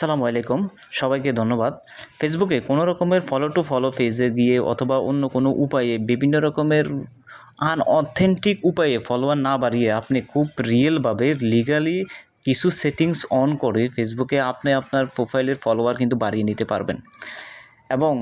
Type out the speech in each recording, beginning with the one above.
আসসালামু আলাইকুম। সবাইকে ধন্যবাদ। ফেসবুকে কোনো রকমের ফলো টু ফলো পেজে গিয়ে অথবা অন্য কোনো উপায়ে বিভিন্ন রকমের আনঅথেন্টিক উপায়ে ফলোয়ার না বাড়িয়ে আপনি খুব রিয়েলভাবে লিগালি কিছু সেটিংস অন করে ফেসবুকে আপনি আপনার প্রোফাইলের ফলোয়ার কিন্তু বাড়িয়ে নিতে পারবেন। এবং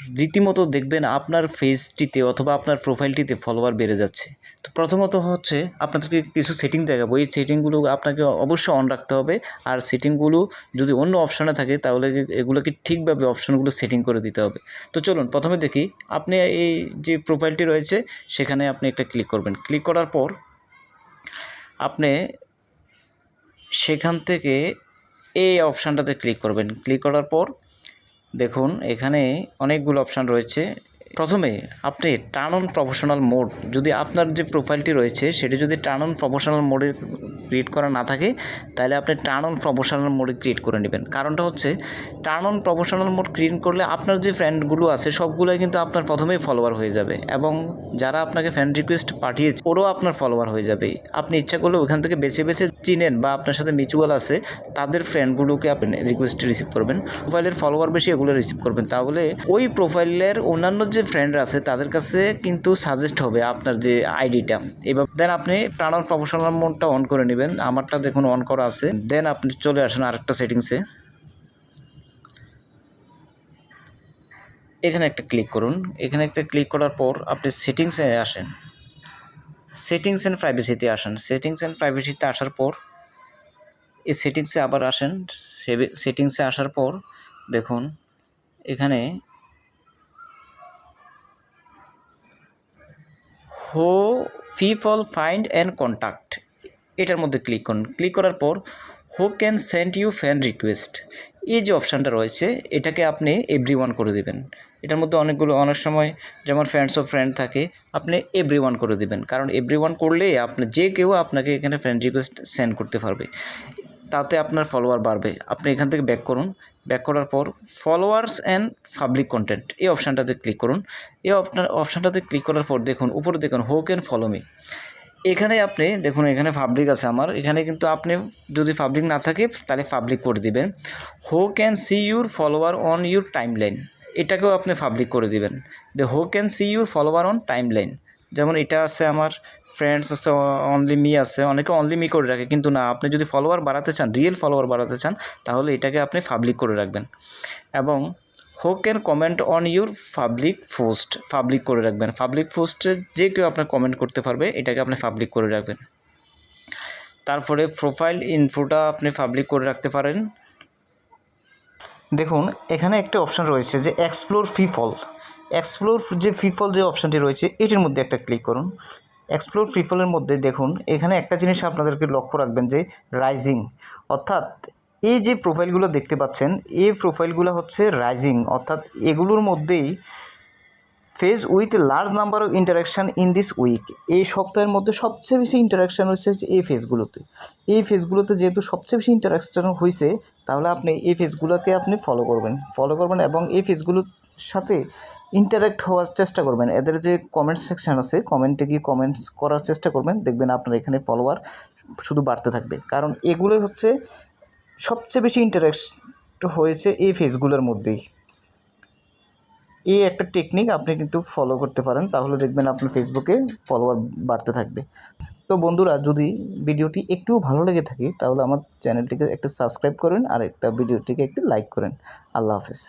রীতিমতো দেখবেন আপনার ফেসটিতে অথবা আপনার প্রোফাইলটিতে ফলোয়ার বেড়ে যাচ্ছে। তো প্রথমত হচ্ছে আপনাদেরকে কিছু সেটিং দেখাবো। এই সেটিংগুলো আপনাকে অবশ্যই অন রাখতে হবে। আর সেটিংগুলো যদি অন্য অপশানে থাকে, তাহলে এগুলোকে ঠিকভাবে অপশানগুলো সেটিং করে দিতে হবে। তো চলুন, প্রথমে দেখি আপনি এই যে প্রোফাইলটি রয়েছে, সেখানে আপনি একটা ক্লিক করবেন। ক্লিক করার পর আপনি সেখান থেকে এই অপশানটাতে ক্লিক করবেন। ক্লিক করার পর দেখুন এখানে অনেকগুলো অপশান রয়েছে। প্রথমে আপনি টার্ন অন প্রফেশনাল মোড যদি আপনার যে প্রোফাইলটি রয়েছে, সেটি যদি টার্ন অন প্রফেশনাল মোডে ক্রিয়েট করা না থাকে, তাহলে আপনি টার্ন অন প্রফেশনাল মোডে ক্রিয়েট করে নেবেন। কারণটা হচ্ছে turn on professional mode create করলে আপনার যে ফ্রেন্ডগুলো আছে, সবগুলোই কিন্তু আপনার প্রথমেই ফলোয়ার হয়ে যাবে এবং যারা আপনাকে ফ্রেন্ড রিকোয়েস্ট পাঠিয়েছে, ওরাও আপনার ফলোয়ার হয়ে যাবে। আপনি ইচ্ছা করলে ওখান থেকে বেছে বেছে চিনেন বা আপনার সাথে মিউচুয়াল আছে, তাদের ফ্রেন্ডগুলোকে আপনি রিকোয়েস্ট রিসিভ করবেন। প্রোফাইলের ফলোয়ার বেশি এগুলো রিসিভ করবেন। তাহলে ওই প্রোফাইলের অন্যান্য যে ফ্রেন্ডরা আছে, তাদের কাছে কিন্তু সাজেস্ট হবে আপনার যে আইডিটা এবার দেন আপনি অন প্রফেশনাল মোডটা অন করে নেবেন, আমারটা দেখুন অন করা আছে। দেন আপনি চলে আসেন আরেকটা সেটিংসে এখানে একটা ক্লিক করুন। এখানে একটা ক্লিক করার পর আপনি সেটিংসে আসেন। সেটিংস অ্যান্ড প্রাইভেসিতে আসেন। সেটিংস অ্যান্ড প্রাইভেসিতে আসার পর, এই সেটিংসে আবার আসেন। সেটিংসে আসার পর দেখুন, এখানে হো, পিপল ফাইন্ড অ্যান্ড কন্ট্যাক্ট এটার মধ্যে ক্লিক করুন। ক্লিক করার পর who can send you fan request. এই যে অপশানটা রয়েছে, এটাকে আপনি এভরি ওয়ান করে দেবেন। এটার মধ্যে অনেকগুলো অনেক সময় যেমন ফ্রেন্ডস অফ ফ্রেন্ড থাকে, আপনি এভরি করে দেবেন। কারণ এভরি করলে আপনি যে কেউ আপনাকে এখানে ফ্রেন্ড রিকোয়েস্ট সেন্ড করতে পারবে। তাতে আপনার ফলোয়ার বাড়বে। আপনি এখান থেকে ব্যাক করুন। ব্যাক করার পর ফলোয়ার্স অ্যান্ড পাবলিক কন্টেন্ট এই অপশানটাতে ক্লিক করুন। এই আপনার অপশানটাতে ক্লিক করার পর দেখুন, উপরে দেখুন হো ক্যান ফলো মি এখানে আপনি, দেখুন, এখানে পাবলিক আছে আমার। এখানে কিন্তু আপনি যদি পাবলিক না থাকে, তাহলে পাবলিক করে দিবেন। Who can see your follower on your timeline এটাকেও আপনি পাবলিক করে দিবেন। যে who can see your follower on timeline যেমন এটা আছে আমার। ফ্রেন্ডস আছে অনলি মি আছে। অনেকে অনলি মি করে রাখে, কিন্তু না, আপনি যদি ফলোয়ার বাড়াতে চান রিয়েল ফলোয়ার বাড়াতে চান, তাহলে এটাকে আপনি পাবলিক করে রাখবেন। এবং who can comment on your public post public করে রাখবেন। পাবলিক পোস্টে যে কেউ আপনার কমেন্ট করতে পারবে, এটাকে আপনি পাবলিক করে রাখবেন। তারপরে প্রোফাইল ইনফোটা আপনি পাবলিক করে রাখতে পারেন। দেখুন, এখানে একটা অপশান রয়েছে যে এক্সপ্লোর ফিফল এক্সপ্লোর যে ফিফল যে অপশানটি রয়েছে, এটির মধ্যে একটা ক্লিক করুন। এক্সপ্লোর ফিফলের মধ্যে দেখুন, এখানে একটা জিনিস আপনাদেরকে লক্ষ্য রাখবেন যে রাইজিং অর্থাৎ এই যে প্রোফাইলগুলো দেখতে পাচ্ছেন, এই প্রোফাইলগুলো হচ্ছে রাইজিং অর্থাৎ এগুলোর মধ্যেই phase with large number of interaction in this week এই সপ্তাহের মধ্যে সবচেয়ে বেশি ইন্টারাকশান হচ্ছে এই ফেজগুলোতে এই ফেজগুলোতে যেহেতু সবচেয়ে বেশি ইন্টারাকশান হয়েছে তাহলে আপনি এই ফেজগুলোতে আপনি ফলো করবেন। ফলো করবেন এবং এই ফেজগুলোর সাথে ইন্টারাক্ট হওয়ার চেষ্টা করবেন। এদের যে কমেন্ট সেকশান আছে কমেন্টে গিয়ে কমেন্টস করার চেষ্টা করবেন। দেখবেন আপনার এখানে ফলোয়ার শুধু বাড়তে থাকবে। কারণ এগুলোই হচ্ছে সবচেয়ে বেশি ইন্টারাক্ট হয়েছে এই ফেজগুলোর মধ্যেই। এই একটা টেকনিক আপনি কিন্তু ফলো করতে পারেন। তাহলে দেখবেন আপনার ফেসবুকে ফলোয়ার বাড়তে থাকবে। তো বন্ধুরা, যদি ভিডিওটি একটুও ভালো লেগে থাকে, তাহলে আমার চ্যানেলটিকে একটা সাবস্ক্রাইব করেন আর একটা ভিডিওটিকে একটু লাইক করেন। আল্লাহ হাফেজ।